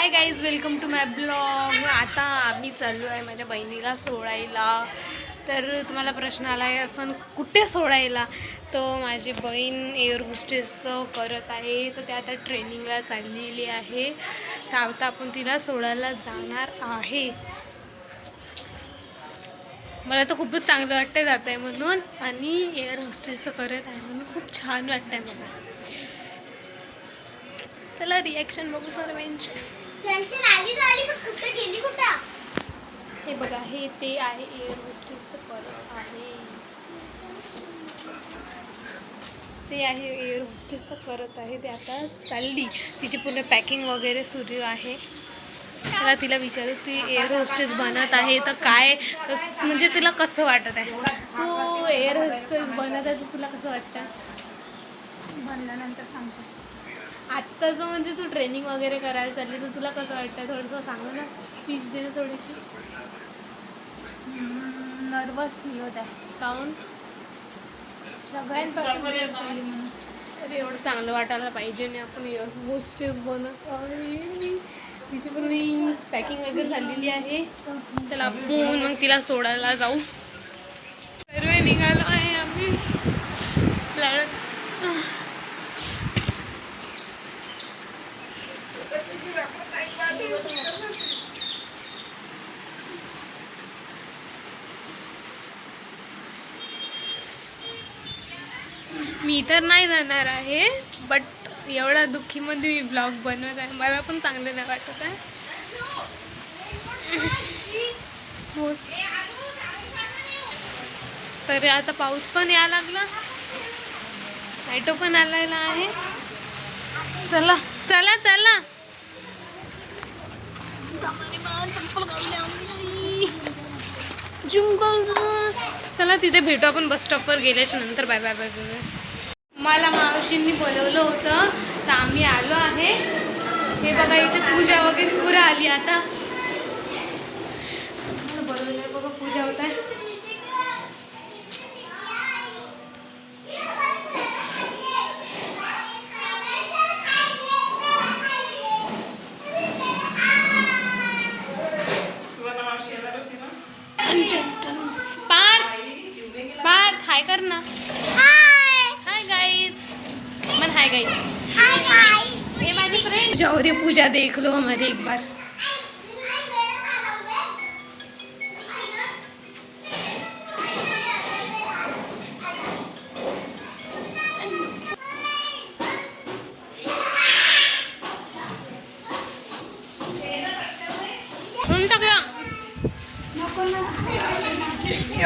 Hi guys welcome to my blog आता आम्ही चाललो आहे माझ्या बहिणीला सोडायला. तर तुम्हाला प्रश्न आला आहे असं कुठे सोडायला? तर माझी बहीण एअर होस्टेसचं करत आहे. तर ते आता ट्रेनिंगला चाललेली आहे. तर आता आपण तिला सोडायला जाणार आहे. मला तर खूपच चांगलं वाटतं जात आहे म्हणून आणि एअर होस्टेसचं करत आहे म्हणून खूप छान वाटतं आहे मला. चला रिॲक्शन बघू सर्वांचे टेन्शन आली तर आली पण कुठं गेली कुठं हे बघा हे ते आहे एअर होस्टेसचं करत आहे ते आहे एअर होस्टेसचं करत आहे. ते आता चालली. तिची पूर्ण पॅकिंग वगैरे सुरू आहे. मला तिला विचारू ती एअर होस्टेस बनत आहे. तर काय म्हणजे तिला कसं वाटत आहे? तू एअर होस्टेस बनत आहे तर तुला कसं वाटतं? बनल्यानंतर सांगते. आत्ताचं म्हणजे तू ट्रेनिंग वगैरे करायला चालली तर तुला कसं वाटतं थोडंसं सांग ना स्पीच दे थोडीशी. नर्वस फील होत आहे. काऊन? सगळ्यांपासून म्हणून. अरे एवढं चांगलं वाटायला पाहिजे नाही आपण होस्टेस बनत आहे तिची पण पॅकिंग वगैरे झालेली आहे. त्याला आपण मग तिला सोडायला जाऊ सर्व निघालो आहे आम्ही प्लॅन मी तर नाही जाणार आहे बट एवढा दुःखीमध्ये मी ब्लॉग बनवत आहे. मला पण चांगलं नाही वाटत आहे. तरी तर आता पाऊस पण यायला लागला. ॲटो पण आलेला आहे. चला चला चला. जिंकल चला तिथे भेटू आपण बस स्टॉपवर गेल्याच्यानंतर. बाय बाय बाय बाय मला मावशींनी बोलवलं होतं तर आम्ही आलो आहे. हे बघा इथे पूजा वगैरे पुरं आली आता. बोलवलं बघा पूजा होत आहे. पार्थ. पार्थ हाय कर ना. हाय. गाईज मन हाय गाईज हे माझी फ्रेंड हो रही पूजा देख लो हमारी एक बार.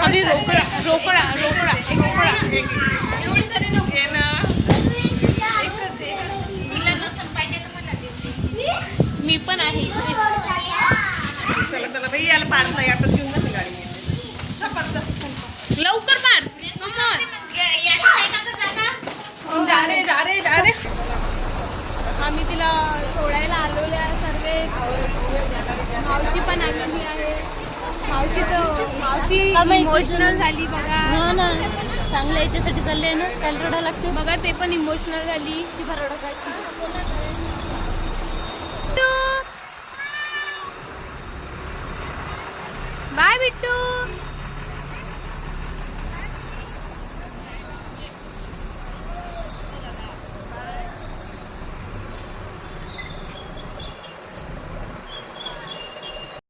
अभी रोकडा रोकडा रोकडा रोकडा। मी पण आहे. चला चला बाई याला पार्क नाही आता घेऊन जाते गाडी लवकर पार जा रे जा रे जा रे. आम्ही तिला सोडायला आलेले आहे सर्व. मावशी पण आलेली आहे. मावशीचं मावशी इमोशनल झाली बघा. ना चांगलं याच्यासाठी चालले ना? त्याला रडा लागते. बघा ते पण इमोशनल झाली. ती बरं रडायची बाय बिट्टू.